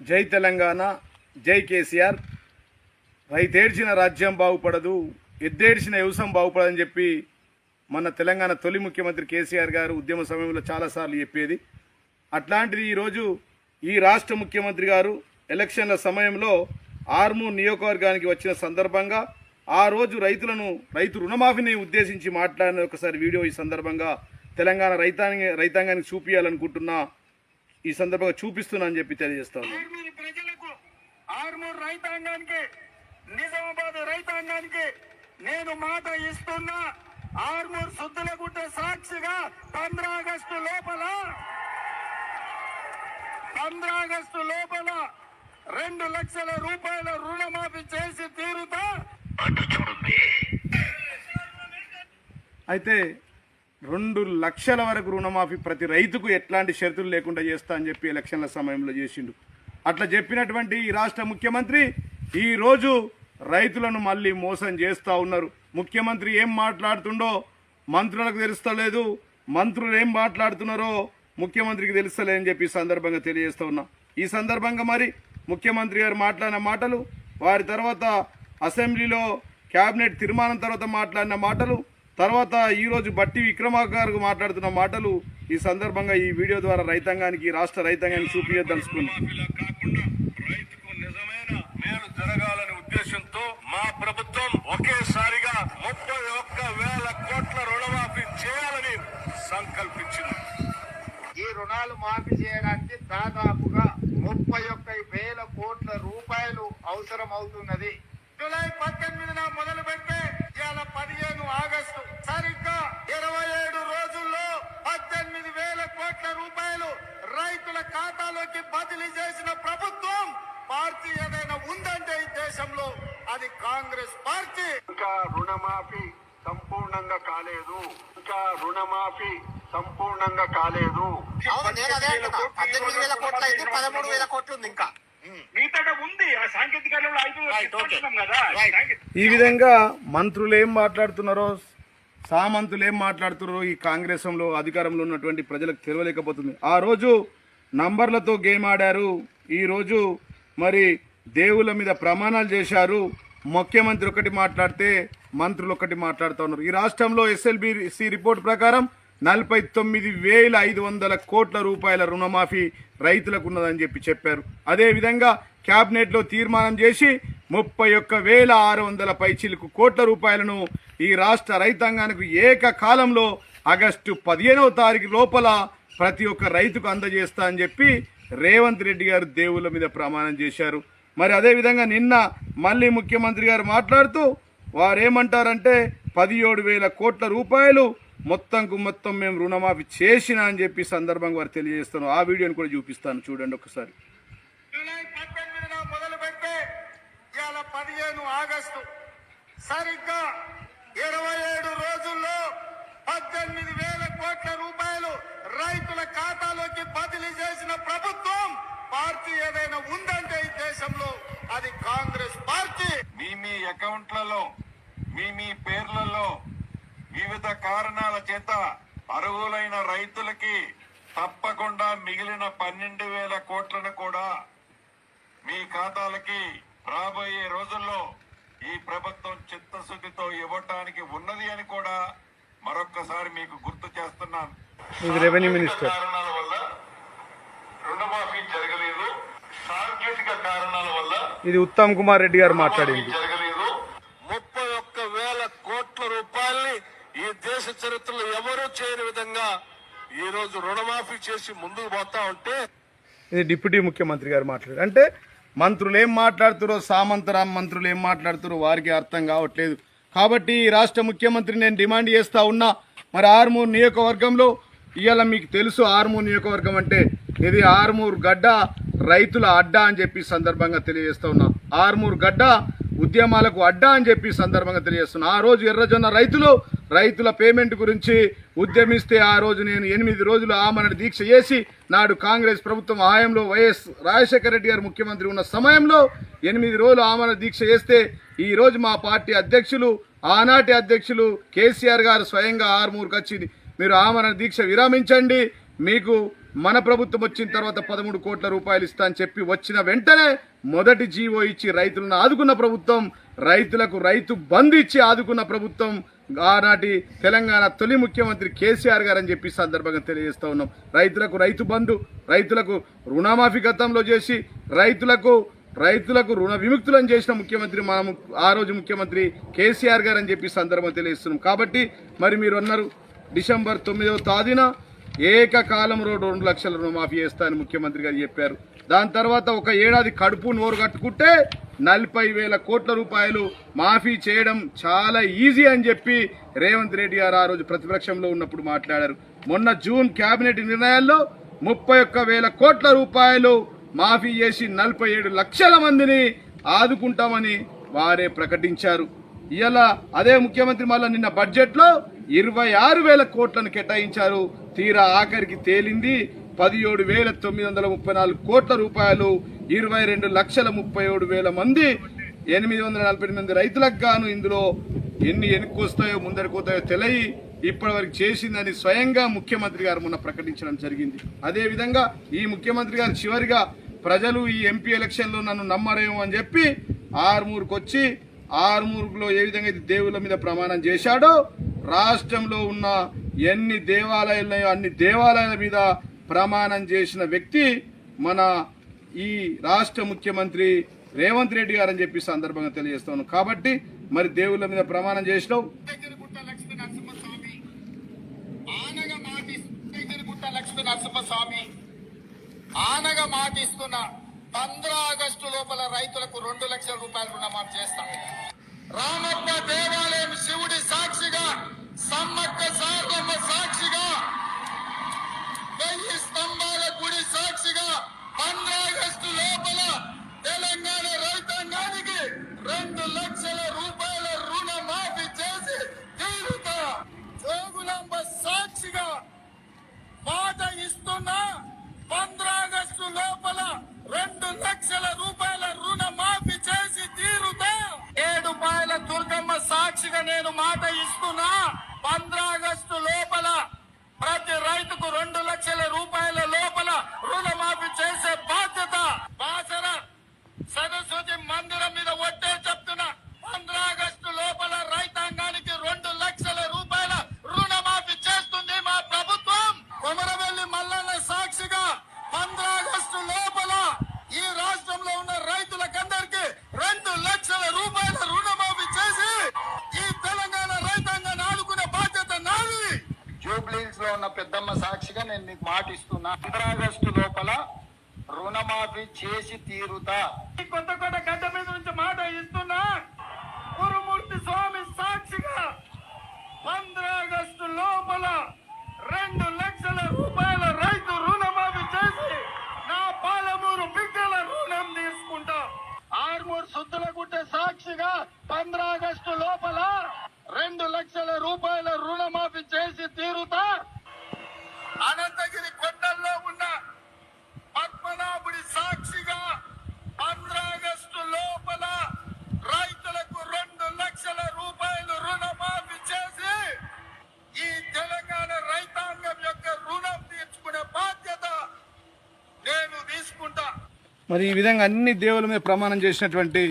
జై తెలంగాణ జై కేసీఆర్. రైతేడ్చిన రాజ్యం బాగుపడదు ఎద్దేడ్చిన వ్యవసాయం బాగుపడదని చెప్పి మన తెలంగాణ తొలి ముఖ్యమంత్రి కేసీఆర్ గారు ఉద్యమ సమయంలో చాలాసార్లు చెప్పేది. అట్లాంటిది ఈరోజు ఈ రాష్ట్ర ముఖ్యమంత్రి గారు ఎలక్షన్ల సమయంలో ఆర్మూర్ నియోజకవర్గానికి వచ్చిన సందర్భంగా ఆ రోజు రైతులను రైతు రుణమాఫీని ఉద్దేశించి మాట్లాడిన ఒకసారి వీడియో ఈ సందర్భంగా తెలంగాణ రైతాంగ రైతాంగానికి చూపించాలనుకుంటున్నా ఈ సందర్భంగా చూపిస్తున్నా అని చెప్పి తెలియజేస్తాను. ప్రజలకు ఆర్మూరు రైతాంగానికి నిజామాబాద్ రైతాంగానికి నేను మాట ఇస్తున్నా ఆర్మూర్ సుద్దులగుట్ట సాక్షిగా పంద్రా ఆగస్టు లోపల పంద్రా ఆగస్టు లోపల రెండు లక్షల రూపాయల రుణమాఫీ చేసి తీరుతా. అయితే రెండు లక్షల వరకు రుణమాఫీ ప్రతి రైతుకు ఎట్లాంటి షరతులు లేకుండా చేస్తా అని చెప్పి ఎలక్షన్ల సమయంలో చేసిండు. అట్లా చెప్పినటువంటి ఈ రాష్ట్ర ముఖ్యమంత్రి ఈరోజు రైతులను మళ్ళీ మోసం చేస్తూ ఉన్నారు. ముఖ్యమంత్రి ఏం మాట్లాడుతుండో మంత్రులకు తెలుస్తలేదు. మంత్రులు ఏం మాట్లాడుతున్నారో ముఖ్యమంత్రికి తెలుస్తలేదని చెప్పి సందర్భంగా తెలియజేస్తూ ఉన్నా. ఈ సందర్భంగా మరి ముఖ్యమంత్రి గారు మాట్లాడిన మాటలు వారి తర్వాత అసెంబ్లీలో క్యాబినెట్ తీర్మానం తర్వాత మాట్లాడిన మాటలు తర్వాత ఈరోజు బట్టి విక్రమార్క గారు మాట్లాడుతున్న మాటలు ఈ సందర్భంగా ఈ వీడియో ద్వారా రైతాంగానికి రాష్ట్ర రైతాంగానికి చూపించదలుచుకున్నాం ఇలా కాకుండా రైతుకు నిజమైన మేలు జరగాలనే ఉద్దేశంతో మా ప్రభుత్వం ఒకేసారిగా ముప్పై ఒక్క వేల కోట్ల రుణమాఫీ చేయాలని సంకల్పించింది. ఈ రుణాలు మాఫీ చేయడానికి దాదాపుగా ముప్పై ఒక్క వేల కోట్ల రూపాయలు అవసరం అవుతున్నది జూలై పద్దెనిమిదిన మొదలు పదిహేను ఆగస్టు సరిగ్గా ఇరవై ఏడు రోజుల్లో పద్దెనిమిది వేల కోట్ల రూపాయలు రైతుల ఖాతాలోకి బదిలీ చేసిన ప్రభుత్వం పార్టీ ఏదైనా ఉందంటే ఈ దేశంలో అది కాంగ్రెస్ పార్టీ. ఇంకా రుణమాఫీ సంపూర్ణంగా కాలేదు. ఇంకా రుణమాఫీ సంపూర్ణంగా కాలేదు. అవును నేను అదే అంటున్నా. పద్దెనిమిది వేల కోట్లు అయితే పదమూడు వేల కోట్లు ఉంది ఇంకా. Right. ఈ విధంగా మంత్రులు ఏం మాట్లాడుతున్నారో సామంతులు ఏం మాట్లాడుతున్నారో ఈ కాంగ్రెస్లో అధికారంలో ఉన్నటువంటి ప్రజలకు తెలియలేకపోతుంది ఆ రోజు నంబర్లతో గేమ్ ఆడారు. ఈ రోజు మరి దేవుళ్ళ మీద ప్రమాణాలు చేశారు. ముఖ్యమంత్రి ఒకటి మాట్లాడితే మంత్రులు ఒకటి మాట్లాడుతూ ఉన్నారు. ఈ రాష్ట్రంలో ఎస్ఎల్బిసి రిపోర్ట్ ప్రకారం నలభై తొమ్మిది వేల ఐదు వందల కోట్ల రూపాయల రుణమాఫీ రైతులకు ఉన్నదని చెప్పి చెప్పారు. అదేవిధంగా క్యాబినెట్లో తీర్మానం చేసి ముప్పై ఒక్క వేల ఆరు వందల పైచిలకు కోట్ల రూపాయలను ఈ రాష్ట్ర రైతాంగానికి ఏకకాలంలో ఆగస్టు పదిహేనవ తారీఖు లోపల ప్రతి ఒక్క రైతుకు అందజేస్తా అని చెప్పి రేవంత్ రెడ్డి గారు దేవుళ్ళ మీద ప్రమాణం చేశారు. మరి అదేవిధంగా నిన్న మళ్ళీ ముఖ్యమంత్రి గారు మాట్లాడుతూ వారేమంటారంటే పదిహేడు వేల కోట్ల రూపాయలు మొత్తంకు మొత్తం మేము రుణమాఫీ చేసిన అని చెప్పి సందర్భంగా వారు తెలియజేస్తాను ఆ వీడియోని కూడా చూపిస్తాను. చూడండి ఒకసారి. పదిహేను ఆగస్టు. సరిగ్గా ఇరవై ఏడు రోజుల్లో పద్దెనిమిది వేల కోట్ల రూపాయలు రైతుల ఖాతాలోకి బదిలీ చేసిన ప్రభుత్వం పార్టీ ఏదైనా ఉందంటే ఈ దేశంలో అది కాంగ్రెస్ పార్టీ. మీ మీ అకౌంట్లలో మీ మీ పేర్లలో వివిధ కారణాల చేత అర్హులైన రైతులకి తప్పకుండా మిగిలిన పన్నెండు వేల కోట్లను కూడా మీ ఖాతాలకి రాబోయే రోజుల్లో ఈ ప్రభుత్వం చిత్తశుద్ధితో ఇవ్వటానికి ఉన్నది అని కూడా మరొక్కసారి మీకు గుర్తు చేస్తున్నాను. కారణాల వల్ల రుణమాఫీ జరగలేదు. సాంకేతిక కారణాల వల్ల ఇది ఉత్తమ్ కుమార్ రెడ్డి గారు మాట్లాడింది. జరగలేదు. ముప్పై ఒక్క వేల కోట్ల రూపాయల్ని ఈ దేశ చరిత్రలో ఎవరూ చేయని విధంగా ఈ రోజు రుణమాఫీ చేసి ముందుకు పోతా ఉంటే ఇది డిప్యూటీ ముఖ్యమంత్రి గారు మాట్లాడారు. అంటే మంత్రులు ఏం మాట్లాడుతారో సామంతరామ్ మంత్రులు ఏం మాట్లాడుతారో వారికి అర్థం కావట్లేదు. కాబట్టి ఈ రాష్ట్ర ముఖ్యమంత్రి నేను డిమాండ్ చేస్తా ఉన్నా మరి ఆర్మూర్ నియోజకవర్గంలో ఇవాళ మీకు తెలుసు ఆర్మూర్ నియోజకవర్గం అంటే ఇది ఆర్మూర్ గడ్డ రైతుల అడ్డా అని చెప్పి సందర్భంగా తెలియజేస్తా ఉన్నా. ఆర్మూర్ గడ్డ ఉద్యమాలకు అడ్డా అని చెప్పి సందర్భంగా తెలియజేస్తున్నా. ఆ రోజు ఎర్రజొన్న రైతులు రైతుల పేమెంట్ గురించి ఉద్యమిస్తే ఆ రోజు నేను ఎనిమిది రోజులు ఆమరణ దీక్ష చేసి నాడు కాంగ్రెస్ ప్రభుత్వం హయాంలో వైఎస్ రాజశేఖర రెడ్డి గారు ముఖ్యమంత్రి ఉన్న సమయంలో ఎనిమిది రోజులు ఆమరణ దీక్ష చేస్తే ఈరోజు మా పార్టీ అధ్యక్షులు ఆనాటి అధ్యక్షులు కేసీఆర్ గారు స్వయంగా ఆరుమూరుకు వచ్చి మీరు ఆమరణ దీక్ష విరమించండి మీకు మన ప్రభుత్వం వచ్చిన తర్వాత పదమూడు కోట్ల రూపాయలు ఇస్తా అని చెప్పి వచ్చిన వెంటనే మొదటి జీవో ఇచ్చి రైతులను ఆదుకున్న ప్రభుత్వం రైతులకు రైతు బంద్ ఇచ్చి ఆదుకున్న ప్రభుత్వం ఆనాటి తెలంగాణ తొలి ముఖ్యమంత్రి కేసీఆర్ గారు అని చెప్పి సందర్భంగా తెలియజేస్తూ ఉన్నాం. రైతులకు రైతు బంధు రైతులకు రుణమాఫీ గతంలో చేసి రైతులకు రైతులకు రుణ విముక్తులను చేసిన ముఖ్యమంత్రి మా ఆ రోజు ముఖ్యమంత్రి కేసీఆర్ గారు అని చెప్పి సందర్భం తెలియజేస్తున్నాం. కాబట్టి మరి మీరు అన్నారు డిసెంబర్ తొమ్మిదవ తేదీన ఏకకాలంలో రెండు లక్షల రుణమాఫీ చేస్తా అని ముఖ్యమంత్రి గారు చెప్పారు. దాని తర్వాత ఒక ఏడాది కడుపు నోరు కట్టుకుంటే నలభై వేల కోట్ల రూపాయలు మాఫీ చేయడం చాలా ఈజీ అని చెప్పి రేవంత్ రెడ్డి గారు ఆ రోజు ప్రతిపక్షంలో ఉన్నప్పుడు మాట్లాడారు. మొన్న జూన్ కేబినెట్ నిర్ణయాల్లో ముప్పై ఒక్క వేల కోట్ల రూపాయలు మాఫీ చేసి నలభై ఏడు లక్షల మందిని ఆదుకుంటామని వారే ప్రకటించారు. ఇలా అదే ముఖ్యమంత్రి మళ్ళీ నిన్న బడ్జెట్లో ఇరవై ఆరు వేల కోట్లను కేటాయించారు. తీరా ఆఖరికి తేలింది. పదిహేడు వేల తొమ్మిది వందల ముప్పై నాలుగు కోట్ల రూపాయలు ఇరవై రెండు లక్షల ముప్పై ఏడు వేల మంది ఎనిమిది వందల నలభై ఎనిమిది రైతులకు గాను ఇందులో ఎన్ని ఎన్నుకొస్తాయో ముందరికొస్తాయో తెలియ ఇప్పటి వరకు చేసిందని స్వయంగా ముఖ్యమంత్రి గారు మొన్న ప్రకటించడం జరిగింది. అదేవిధంగా ఈ ముఖ్యమంత్రి గారు చివరిగా ప్రజలు ఈ ఎంపీ ఎలక్షన్లో నన్ను నమ్మరేమో అని చెప్పి ఆరుమూరుకు వచ్చి ఆరుమూరుకులో ఏ విధంగా అయితే దేవుళ్ళ మీద ప్రమాణం చేశాడో రాష్ట్రంలో ఉన్న ఎన్ని దేవాలయాలు ఉన్నాయో అన్ని దేవాలయాల మీద ప్రమాణం చేసిన వ్యక్తి మన ఈ రాష్ట్ర ముఖ్యమంత్రి రేవంత్ రెడ్డి గారు అని చెప్పి సందర్భంగా తెలియజేస్తాను. కాబట్టి మరి దేవుళ్ళ మీద ప్రమాణం చేసినావు. దగ్గరగుట్ట ఆనగ ఆనగ మాటిస్తున్న పంద్రా ఆగస్టు లోపల రైతులకు రెండు లక్షల రూపాయలు రుణమాఫీ చేస్తాం. రామప్ప దేవాలయం శివుడి సాక్షిగా సమ్మక్క సారమ్మ సాక్షిగా వెయ్యి స్తంభాలు గుడి సాక్షిగా పంద్రా ఆగస్టు లోపల తెలంగాణ రైతాంగానికి రెండు లక్షల రూపాయల రుణమాఫీ చేసి తీరుతా జోగులాంబ సాక్షిగా మాట ఇస్తున్నా పంద్రాగస్టు లోపల రెండు లక్షల రూపాయల రుణమాఫీ చేసి తీరుతా ఏడు పాయల దుర్గమ్మ సాక్షిగా నేను మాట ఇస్తున్నా పంద్రాగస్టు లోపల ప్రతి రైతుకు రెండు లక్షల రూపాయల లోపల రుణమాఫీ చేసే బాధ్యత బాసర సరస్వతి మందిరం మీద ఒట్టే చెప్తున్నా పంద్రాగస్టు లోపల రైతాంగానికి రెండు లక్షల రూపాయల రుణమాఫీ చేస్తుంది మా ప్రభుత్వం కొమరవెల్లి మల్లన్న సాక్షిగా పంద్రాగస్టు లోపల ఈ రాష్ట్రంలో ఉన్న రైతులకందరికి రెండు లక్షల రూపాయల రుణమాఫీ చేసి ఈ తెలంగాణ రైతాంగాన్ని ఆదుకునే బాధ్యత నాది జూబ్లీస్లో ఉన్న పెద్దమ్మ సాక్షిగా నేను మీకు మాట ఇస్తున్నా. ఆగస్టు లోపల రుణమాఫీ చేసి తీరుతా. కొత్త కొత్త గడ్డ మీద నుంచి మాట ఇస్తున్నా. గురుమూర్తి స్వామి సాక్షిగా ఆగస్టు లోపల రెండు లక్షల మరి ఈ విధంగా అన్ని దేవుల మీద ప్రమాణం చేసినటువంటి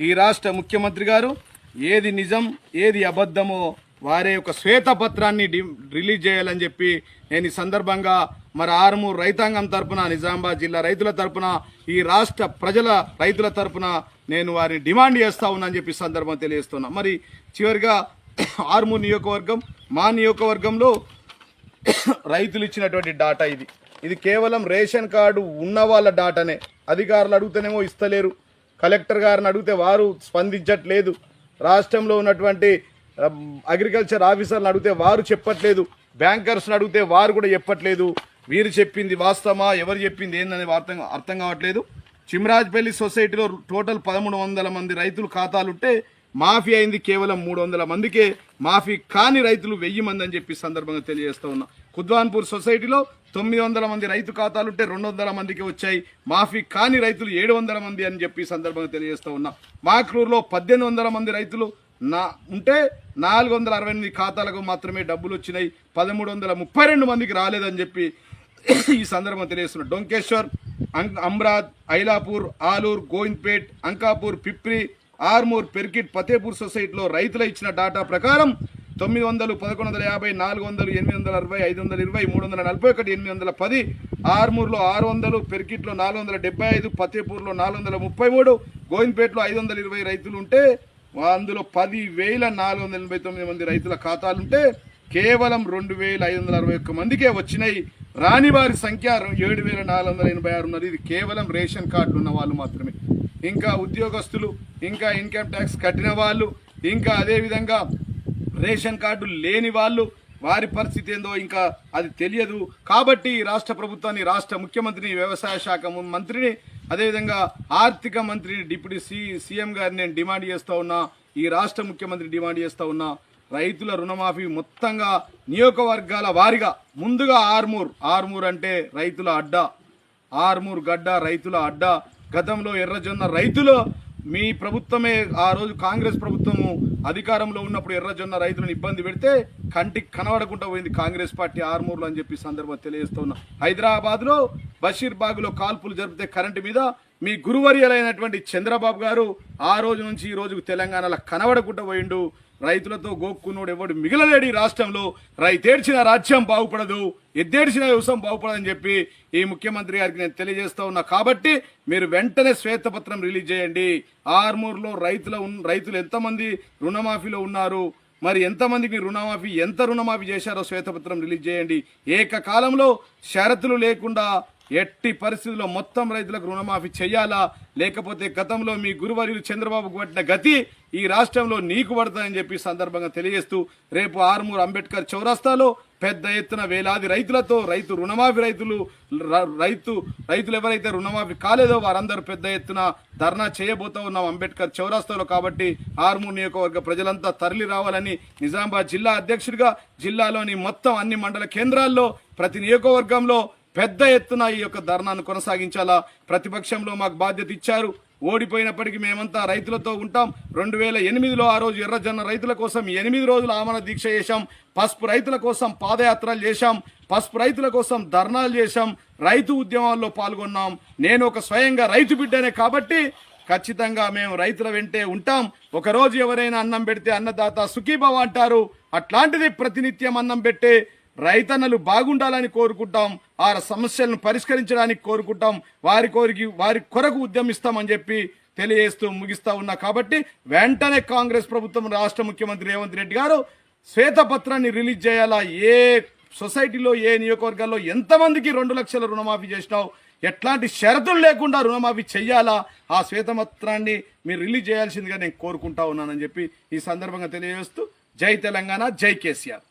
ఈ రాష్ట్ర ముఖ్యమంత్రి గారు ఏది నిజం ఏది అబద్ధమో వారే యొక్క శ్వేతపత్రాన్ని డి- రిలీజ్ చేయాలని చెప్పి నేను ఈ సందర్భంగా మరి ఆరుమూరు రైతాంగం తరపున నిజామాబాద్ జిల్లా రైతుల తరపున ఈ రాష్ట్ర ప్రజల రైతుల తరపున నేను వారిని డిమాండ్ చేస్తా ఉన్నానని చెప్పి సందర్భం తెలియజేస్తున్నా. మరి చివరిగా ఆరుమూరు నియోజకవర్గం మా నియోజకవర్గంలో రైతులు ఇచ్చినటువంటి డాటా ఇది. ఇది కేవలం రేషన్ కార్డు ఉన్న వాళ్ళ డాటానే. అధికారులు అడిగితేనేమో ఇస్తలేరు. కలెక్టర్ గారిని అడిగితే వారు స్పందించట్లేదు. రాష్ట్రంలో ఉన్నటువంటి అగ్రికల్చర్ ఆఫీసర్ని అడిగితే వారు చెప్పట్లేదు. బ్యాంకర్స్ని అడిగితే వారు కూడా చెప్పట్లేదు. వీరు చెప్పింది వాస్తవమా? ఎవరు చెప్పింది ఏందనే అర్థం అర్థం కావట్లేదు. చిమరాజ్పల్లి సొసైటీలో టోటల్ పదమూడు వందల మంది రైతులు ఖాతాలుంటే మాఫీ అయింది కేవలం మూడు వందల మందికే. మాఫీ కాని రైతులు వెయ్యి మంది అని చెప్పి సందర్భంగా తెలియజేస్తూ ఉన్నా. కుద్వాన్పూర్ సొసైటీలో తొమ్మిది వందల మంది రైతు ఖాతాలుంటే రెండు వందల మందికి వచ్చాయి. మాఫీ కాని రైతులు ఏడు వందల మంది అని చెప్పి సందర్భంగా తెలియజేస్తూ ఉన్నా. మాక్లూరులో పద్దెనిమిది వందల మంది రైతులు నా ఉంటే నాలుగు వందల అరవై ఎనిమిది ఖాతాలకు మాత్రమే డబ్బులు వచ్చినాయి. పదమూడు వందల ముప్పై రెండు మందికి రాలేదని చెప్పి ఈ సందర్భం తెలియజేస్తున్న. డొంకేశ్వర్ అం- అమ్రాద్ ఐలాపూర్ ఆలూర్ గోవింద్పేట్ అంకాపూర్ పిప్రి ఆర్మూర్ పెర్కిట్ ఫతేపూర్ సొసైటీలో రైతులు ఇచ్చిన డాటా ప్రకారం తొమ్మిది వందలు పదకొండు వందల యాభై నాలుగు వందలు ఎనిమిది వందల అరవై ఐదు వందల ఇరవై మూడు వందల నలభై ఒకటి ఎనిమిది వందల పది ఆర్మూర్లో ఆరు వందలు పెర్కిట్లో నాలుగు వందల డెబ్బై ఐదు ఫతేపూర్లో నాలుగు వందల ముప్పై మూడు గోవింద్పేటలో ఐదు వందల ఇరవై రైతులు ఉంటే అందులో పది వేల నాలుగు వందల ఎనభై తొమ్మిది మంది రైతుల ఖాతాలుంటే కేవలం రెండు వేల ఐదు వందల అరవై ఒక్క మందికే వచ్చినాయి. రాని వారి సంఖ్య ఏడు వేల నాలుగు వందల ఎనభై ఆరు ఉన్నది. ఇది కేవలం రేషన్ కార్డులు ఉన్న వాళ్ళు మాత్రమే. ఇంకా ఉద్యోగస్తులు ఇంకా ఇన్కమ్ ట్యాక్స్ కట్టిన వాళ్ళు ఇంకా అదేవిధంగా రేషన్ కార్డు లేని వాళ్ళు వారి పరిస్థితి ఏందో ఇంకా అది తెలియదు. కాబట్టి ఈ రాష్ట్ర ప్రభుత్వాన్ని రాష్ట్ర ముఖ్యమంత్రిని వ్యవసాయ శాఖ మంత్రిని అదేవిధంగా ఆర్థిక మంత్రిని డిప్యూటీ సి సీఎం గారిని నేను డిమాండ్ చేస్తూ ఉన్నా ఈ రాష్ట్ర ముఖ్యమంత్రి డిమాండ్ చేస్తూ ఉన్నా రైతుల రుణమాఫీ మొత్తంగా నియోజకవర్గాల వారిగా ముందుగా ఆర్మూర్ ఆర్మూర్ అంటే రైతుల అడ్డ ఆర్మూర్ గడ్డ రైతుల అడ్డ గతంలో ఎర్రజొన్న రైతులు మీ ప్రభుత్వమే ఆ రోజు కాంగ్రెస్ ప్రభుత్వము అధికారంలో ఉన్నప్పుడు ఎర్రజొన్న రైతులను ఇబ్బంది పెడితే కంటికి కనబడకుండా పోయింది కాంగ్రెస్ పార్టీ ఆర్మూర్లు అని చెప్పి సందర్భం తెలియజేస్తున్నా హైదరాబాద్లో బషీర్బాగ్లో కాల్పులు జరిపితే కరెంటు మీద మీ గురువర్యలైనటువంటి చంద్రబాబు గారు ఆ రోజు నుంచి ఈ రోజుకు తెలంగాణలో కనబడకుండా పోయిండు. రైతులతో గోక్కున్నోడు ఎవడు మిగిలలేడు ఈ రాష్ట్రంలో. రైతేడ్చిన రాజ్యం బాగుపడదు. ఎద్దేడ్చిన వ్యవసాయం బాగుపడదని చెప్పి ఈ ముఖ్యమంత్రి గారికి నేను తెలియజేస్తా ఉన్నా. కాబట్టి మీరు వెంటనే శ్వేతపత్రం రిలీజ్ చేయండి. ఆర్మూర్లో రైతుల ఉన్- రైతులు ఎంతమంది రుణమాఫీలో ఉన్నారు? మరి ఎంతమందికి రుణమాఫీ ఎంత రుణమాఫీ చేశారో శ్వేతపత్రం రిలీజ్ చేయండి. ఏకకాలంలో షరతులు లేకుండా ఎట్టి పరిస్థితుల్లో మొత్తం రైతులకు రుణమాఫీ చేయాలా? లేకపోతే గతంలో మీ గురువర్యులు చంద్రబాబుకు పట్టిన గతి ఈ రాష్ట్రంలో నీకు పడతాయని చెప్పి సందర్భంగా తెలియజేస్తూ రేపు ఆర్మూర్ అంబేద్కర్ చౌరస్తాలో పెద్ద ఎత్తున వేలాది రైతులతో రైతు రుణమాఫీ రైతులు రైతు రైతులు ఎవరైతే రుణమాఫీ కాలేదో వారందరూ పెద్ద ఎత్తున ధర్నా చేయబోతా ఉన్నాం అంబేద్కర్ చౌరస్తాలో కాబట్టి ఆర్మూర్ నియోజకవర్గ ప్రజలంతా తరలి రావాలని నిజామాబాద్ జిల్లా అధ్యక్షుడిగా జిల్లాలోని మొత్తం అన్ని మండల కేంద్రాల్లో ప్రతి నియోజకవర్గంలో పెద్ద ఎత్తున ఈ యొక్క ధర్నాను కొనసాగించాలా? ప్రతిపక్షంలో మాకు బాధ్యత ఇచ్చారు. ఓడిపోయినప్పటికీ మేమంతా రైతులతో ఉంటాం. రెండు వేల ఎనిమిదిలో ఆ రోజు ఎర్రజొన్న రైతుల కోసం ఎనిమిది రోజులు ఆమరణ దీక్ష చేశాం. పసుపు రైతుల కోసం పాదయాత్రలు చేశాం. పసుపు రైతుల కోసం ధర్నాలు చేశాం. రైతు ఉద్యమాల్లో పాల్గొన్నాం. నేను ఒక స్వయంగా రైతు బిడ్డనే కాబట్టి ఖచ్చితంగా మేము రైతుల వెంటే ఉంటాం. ఒకరోజు ఎవరైనా అన్నం పెడితే అన్నదాత సుఖీభవ అంటారు. అట్లాంటిది ప్రతినిత్యం అన్నం పెట్టే రైతన్నలు బాగుండాలని కోరుకుంటాం ఆ సమస్యలను పరిష్కరించడానికి కోరుకుంటాం వారి కోరికి వారి కొరకు ఉద్యమిస్తామని చెప్పి తెలియజేస్తూ ముగిస్తా ఉన్నా. కాబట్టి వెంటనే కాంగ్రెస్ ప్రభుత్వం రాష్ట్ర ముఖ్యమంత్రి రేవంత్ రెడ్డి గారు శ్వేతపత్రాన్ని రిలీజ్ చేయాలా? ఏ సొసైటీలో ఏ నియోజకవర్గాల్లో ఎంతమందికి రెండు లక్షల రుణమాఫీ చేసినావు? ఎట్లాంటి షరతులు లేకుండా రుణమాఫీ చెయ్యాలా? ఆ శ్వేతపత్రాన్ని మీరు రిలీజ్ చేయాల్సిందిగా నేను కోరుకుంటా ఉన్నానని చెప్పి ఈ సందర్భంగా తెలియజేస్తూ జై తెలంగాణ జై కేసీఆర్.